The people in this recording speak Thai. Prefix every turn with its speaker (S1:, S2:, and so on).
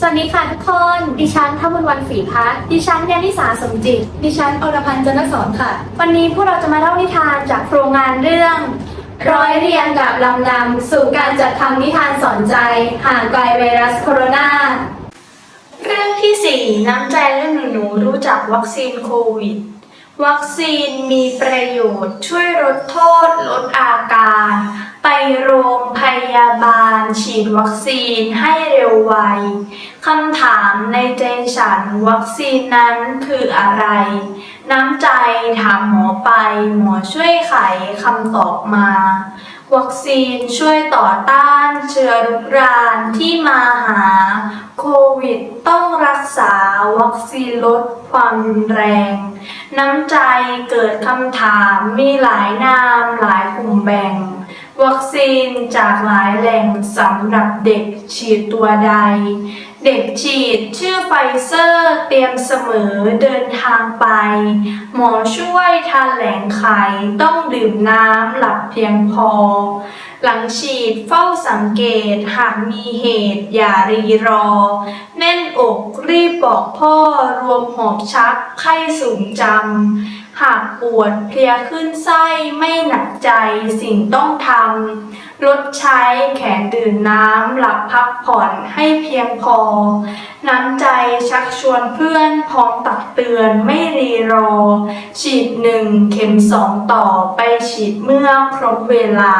S1: สวัสดีค่ะทุกคน ดิฉันทบุญวันศรีพัฒน์ดิฉันยานิสาสมจิต
S2: ดิฉันอรพันธ์จันทสอนค่ะ
S1: วันนี้พวกเราจะมาเล่านิทานจากโครงงานเรื่อง ร้อยเรียงกับลำนำสู่การจัดทำนิทานสอนใจ ห่างไกลไวรัสโคโรนา
S3: เรื่องที่ 4 น้ำใจและหนูหนูรู้จักวัคซีนโควิด วัคซีนมีประโยชน์ช่วยลดโทษลดอาการ ไปโรงพยาบาลฉีดวัคซีนให้เร็วไวคำถามในใจฉันวัคซีนนั้นคืออะไร น้ำใจถามหมอไป หมอช่วยไขคำตอบมา วัคซีนช่วยต่อต้านเชื้อรุกรานที่มาหา โควิดต้องรักษาวัคซีนลด ความรุนแรง น้ำใจเกิดคำถามมีหลายนามหลายกลุ่มแบ่ง ซีนจากหลายแหล่งสำหรับเด็กฉีดตัวใด เด็กฉีดชื่อไฟเซอร์เตรียมเสมอเดินทางไป หมอช่วยทานแหลงไขต้องดื่มน้ำหลับเพียงพอ หลังฉีดเฝ้าสังเกตหากมีเหตุอย่ารีรอ แน่นอกรีบบอกพ่อรวมหอบชักไข้สูงจำ หากปวดเพลียขึ้นไส้ไม่หนักใจสิ่งต้องทำลดใช้แขนดื่มน้ำหลับพักผ่อนให้เพียงพอ น้ำใจชักชวนเพื่อนพร้อมตักเตือนไม่รีรอ ฉีดหนึ่งเข็มสองต่อไปฉีดเมื่อครบเวลา